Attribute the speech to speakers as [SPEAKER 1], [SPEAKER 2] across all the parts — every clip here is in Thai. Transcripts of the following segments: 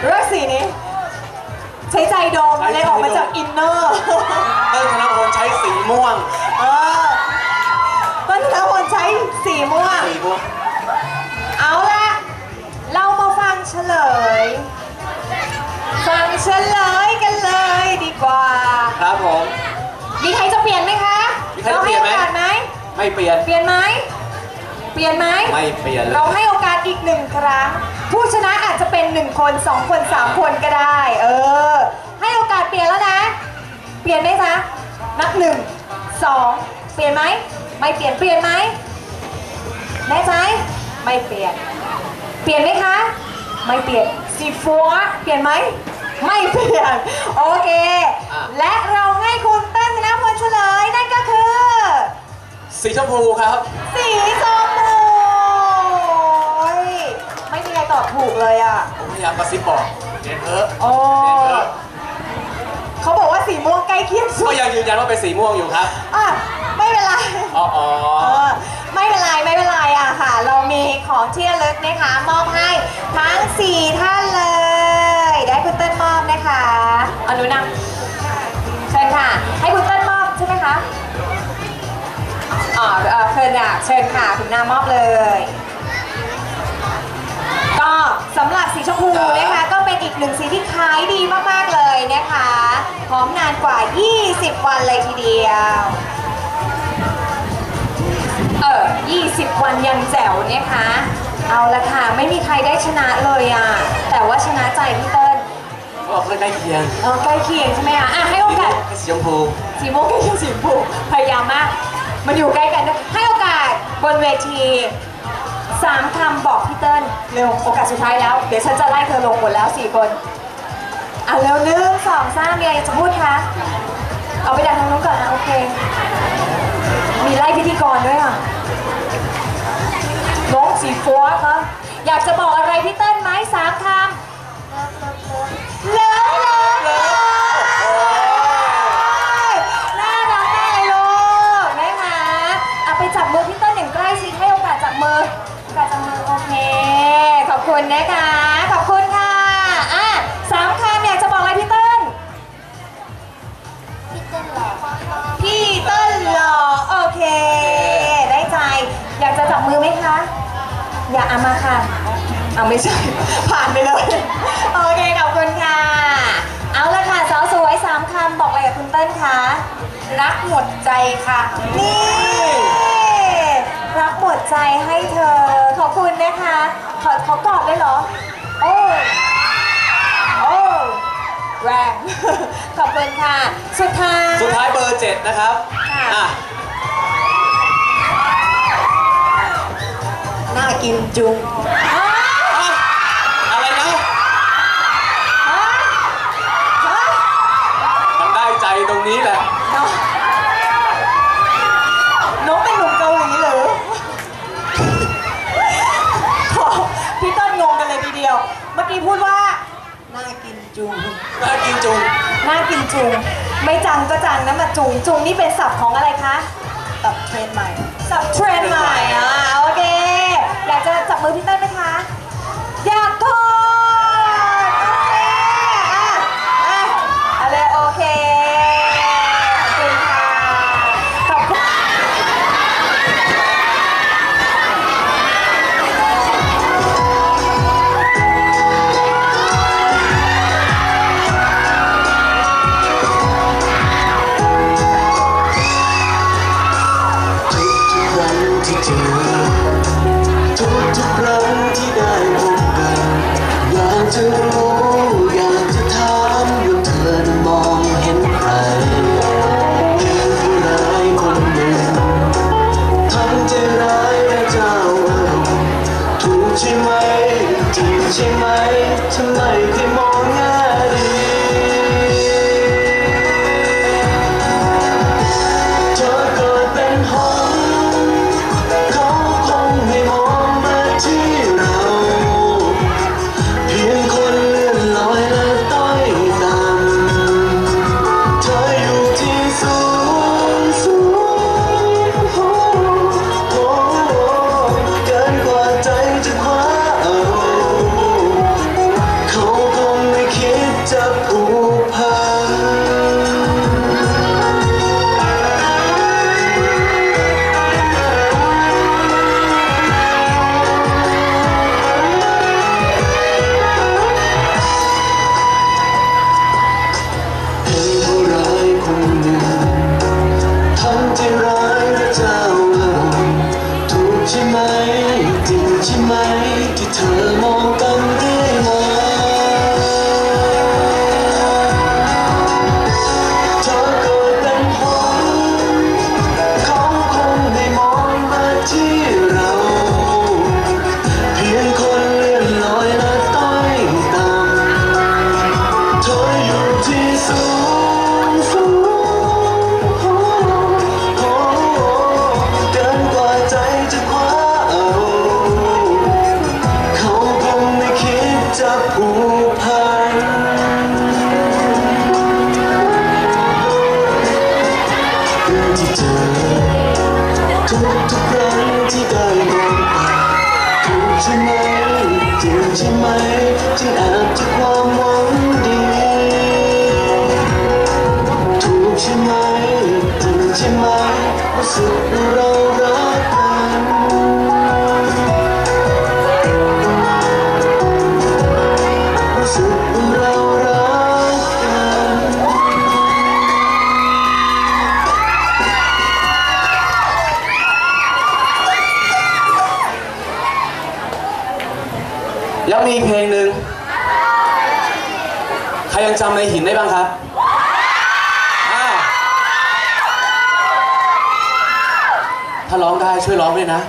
[SPEAKER 1] เลือกสีนี้ ใช้ใจโดมมันเลยออกมาจากอินเนอร์
[SPEAKER 2] เติ้ลธนพลใช้สีม่วง
[SPEAKER 1] เออต้นธนพลใช้สีม่วง
[SPEAKER 2] สีม่วง
[SPEAKER 1] เอาละเรามาฟังเฉลย ฟังเฉลยกันเลยดีกว่า
[SPEAKER 2] ครับผม
[SPEAKER 1] มีใครจะเปลี่ยนไหมคะ
[SPEAKER 2] มีใครจะเปลี่ยนไหม
[SPEAKER 1] ราให้โอกาสไหม
[SPEAKER 2] ไม่เปลี่ยน
[SPEAKER 1] เปลี่ยนไหม เปลี่ยนไหม
[SPEAKER 2] ไม่เปลี่ยนเลย
[SPEAKER 1] เราให้โอกาสอีกหนึ่งครั้ง ผู้ชนะอาจจะเป็นหนึ่งคนสองคนสามคนก็ได้ เออ ให้โอกาสเปลี่ยนแล้วนะ เปลี่ยนไหมคะ นับหนึ่งสองเปลี่ยนไหม ไม่เปลี่ยน เปลี่ยนไหมแน่ใจไม่เปลี่ยน เปลี่ยนไหมคะ ไม่เปลี่ยนสีฟ้าเปลี่ยนไหม ไม่เปลี่ยน โอเค
[SPEAKER 2] อะ
[SPEAKER 1] และเราให้คุณเต้นธนพลเฉลยนั่นก็คือ
[SPEAKER 2] สีชมพูครับ
[SPEAKER 1] สีชมพูโอ้ยไม่มีใครตอบ ถูกเลยอะ
[SPEAKER 2] ผมพยายามกระซิบบอกเรียนเถอะ
[SPEAKER 1] โอ้
[SPEAKER 2] เรียนเถอะ
[SPEAKER 1] เขาบอกว่าสีม่วงใกล้เคียงสุ
[SPEAKER 2] ก็
[SPEAKER 1] ด
[SPEAKER 2] ยังยืนยันว่าเป็นสีม่วงอยู่ครับ
[SPEAKER 1] อะไม่เป็นไร
[SPEAKER 2] อ๋ออ๋อ
[SPEAKER 1] เออไม่เป็นไรไม่เป็นไรอะค่ะ เรามีของที่ระลึกนะคะ มอบให้ทั้ง 4 ท่านเลย ได้คุณเต้นมอบนะคะเอาหนูนำเชิญค่ะ ให้คุณเต้นมอบใช่ไหมคะอ๋อเออเชิญค่ะเชิญค่ะคุณนามอบเลย ก็สำหรับสีชมพูนะคะ ก็เป็นอีกหนึ่งสีที่ขายดีมากๆเลยนะคะพร้อมนานกว่า 20 วันเลยทีเดียว เออ 20 วันยังแจ๋วนะคะ เอาละค่ะ ไม่มีใครได้ชนะเลยอะ แต่ว่าชนะใจพี่เติ้ล
[SPEAKER 2] ก็เพื่อนใกล้เคียง
[SPEAKER 1] เออใกล้เคียงใช่ไหมคะอะให้โอกาส
[SPEAKER 2] สีชมพู
[SPEAKER 1] สีม่วงใกล้เคียงสีชมพูพยายามมาก มันอยู่ใกล้กันด้วยให้โอกาสบนเวทีสามคำบอกพี่ เติ้ลเร็วโอกาสสุดท้ายแล้ว เดี๋ยวฉันจะไล่เธอลงหมดแล้วสี่คนอะเร็วหนึ่งสองสามมีอะไรจะพูดคะเอาไปดันทางนู้นก่อนนะโอเค มีไล่พิธีกรด้วยอะน้องสีฟ้าคะอยากจะบอกอะไรพี่เติ้ลไหมสามคำ พี่เติ้ลหล่อโอเค ได้ใจ อยากจะจับมือไหมคะ อยากเอามาค่ะ เอาไม่ใช่ ผ่านไปเลย โอเคขอบคุณค่ะ เอาละค่ะสาวสวยสามคำบอกอะไรกับคุณเติ้ลคะรักหมดใจค่ะ นี่ รักหมดใจให้เธอ ขอบคุณนะคะ ขอขอกอดได้เหรอ โอ้ แรง ขอบคุณค่ะ สุดท้าย
[SPEAKER 2] สุดท้ายเบอร์เจ็ดนะครับ
[SPEAKER 1] ค่ะ
[SPEAKER 2] อะ
[SPEAKER 1] น่ากินจุง
[SPEAKER 2] น่า
[SPEAKER 1] กินจุง ไม่จังก็จังนะมาจุง จุงนี่เป็นศัพท์ของอะไรคะศัพท์เทรนใหม่ศัพท์เทรนใหม่อะโอเค อยากจะจับมือพี่เต้ไหม
[SPEAKER 3] จะรู้อยากจะถามว่าเธอนมองเห็นใครคือผู้ร้ายคนหนึ่งทั้งใจร้ายและเจ้าอารมณ์ถูกใช่ไหมจริงใช่ไหมทำไมเคยมองง่า ทุกทุกครั้งที่ได้มองตาถูกใช่
[SPEAKER 4] ไหมถูกใช่ไหมที่อาจจะความหวังดีถูกใช่ไหมถูกใช่ไหมว่าสุดร้
[SPEAKER 3] อ ยังจำในหินได้บ้างครับถ้าร้องได้ช่วยร้องด้วยนะ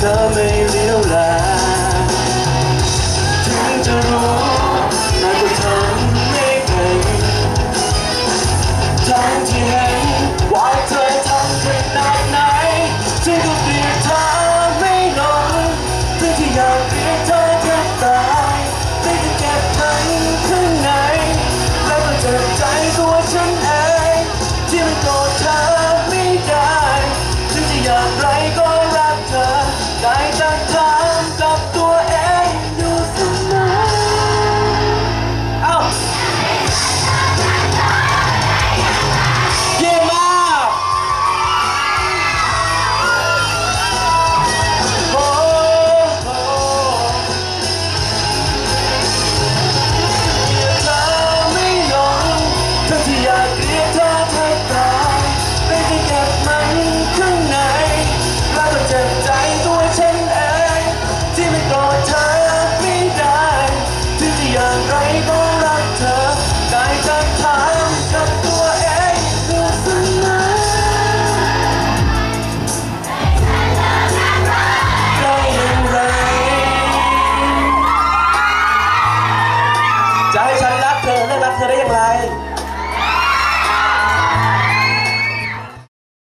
[SPEAKER 4] coming.